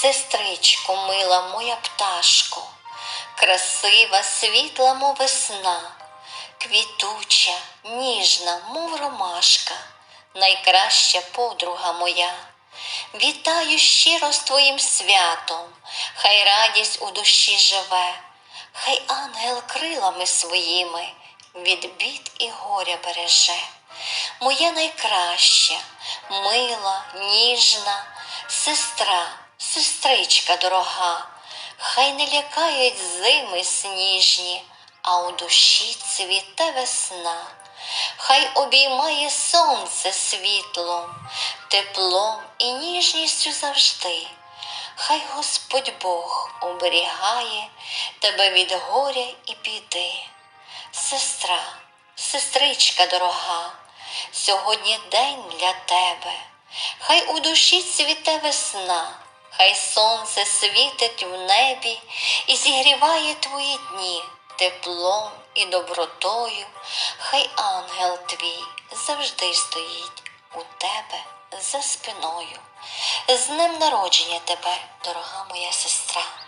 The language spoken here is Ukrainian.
Сестричко, мила моя пташко, красива, світла, мов весна, квітуча, ніжна, мов ромашка, найкраща подруга моя. Вітаю щиро з твоїм святом, хай радість у душі живе, хай ангел крилами своїми від бід і горя береже. Моя найкраща, мила, ніжна сестра, сестричка дорога, хай не лякають зими сніжні, а у душі цвіте весна. Хай обіймає сонце світлом, теплом і ніжністю завжди. Хай Господь Бог оберігає тебе від горя і біди. Сестра, сестричка дорога, сьогодні день для тебе. Хай у душі цвіте весна, хай сонце світить в небі і зігріває твої дні теплом і добротою, хай ангел твій завжди стоїть у тебе за спиною. З днем народження тебе, дорога моя сестра.